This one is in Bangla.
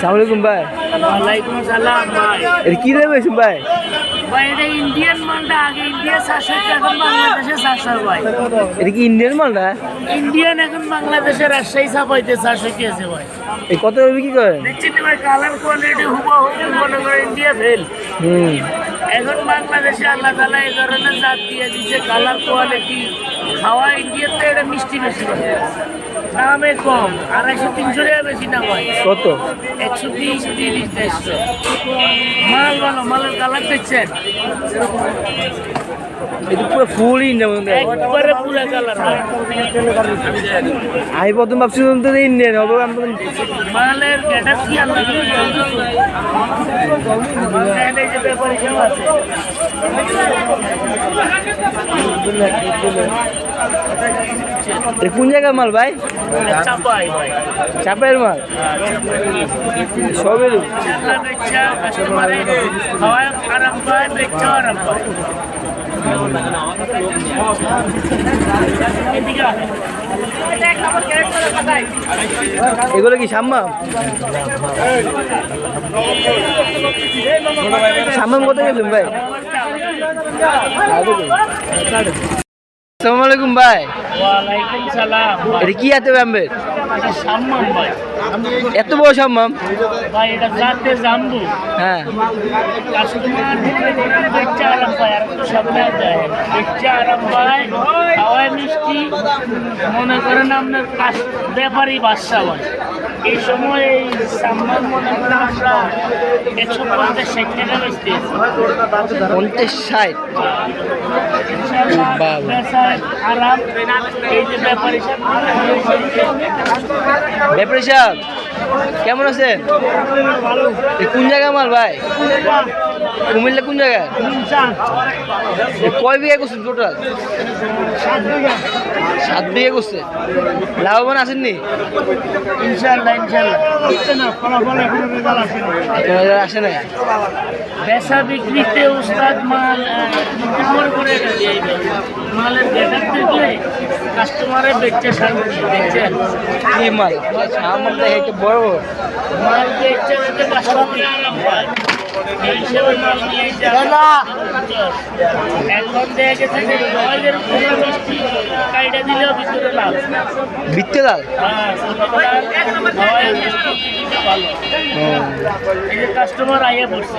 সালামালাইকুম ভাই। ওয়ালাইকুম সালাম ভাই। এটা কি দেবে ভাই? ভাই এটা ইন্ডিয়ান মালটা আগে ইন্ডিয়া চারশো এখন বাংলাদেশে চারশো ভাই। এটা কি ইন্ডিয়ান মাল না ইন্ডিয়ান এখন বাংলাদেশে রাজশাহী ছাপাইতে চারশো কি আছে ভাই। এই কত করে বিক্রি করেন দেখছেন না ভাই কালার কোয়ালিটি হুবহু মনে করে ইন্ডিয়া ফেল হুম। এখন বাংলাদেশে আল্লাহ তালা এই ধরনের জাত দিয়ে দিচ্ছে কালার কোয়ালিটি খাওয়া ইন্ডিয়াতে এটা মিষ্টি ভাই দামে কম আড়াইশো তিনশো টাকা বেশি না ভাই কত? একশো বিশ তিরিশ দেড়শো। মাল ভালো মালের কালার দেখছেন? এটা পুরো ফুল ইন্ডিয়ান মধ্যে একবারে পুরো কালার আমি প্রথম ভাবছিলাম তো ইন্ডিয়ান হবে মালের কি কোন জায়গার মাল ভাই? চাপের মাল? সবের। এগুলো কি সাম্মাম সাম্মাম কত গেলেন ভাই? আসসালামু আলাইকুম ভাই। ওয়ালাইকুম সালাম। এটা কি হাতে ব্যাম্বের? এটা সাম্মান ভাই। এত বড় সাম্মাম? ভাই এটা জাতে হ্যাঁ। কাস্টমার দেখতে আরাম পায় আর তো সব দেখতে আরাম পায় খাওয়ায় মিষ্টি। মনে করেন আপনার কাস- ব্যাপারী বাদশা হয়। এই সময় এই সাম্মান মনে করেন আমরা একশো পঞ্চাশ ষাট টাকা বেচতে পঞ্চাশ ষাট? আরাম এই যে ব্যাপারী ব্যাপারী সাহেব কেমন আছে কোন জায়গা মাল ভাই? কুমিল্লা কোন জায়গায়? কয় বিঘা করছেন টোটাল সাত বিঘা। করছে। লাভবান আসেননি আসে না। বেচা বিক্রিতে উস্তাদ মাল নির্ভর করে এটা দিয়ে দিবে। মালের গেটার দেখলে কাস্টমারে বেচতে শান্তি কি মাল? আমার বড় মাল বেচতে কাস্টমারে বিত্তে লাল হ্যাঁ কাস্টমার আইয়া পড়ছে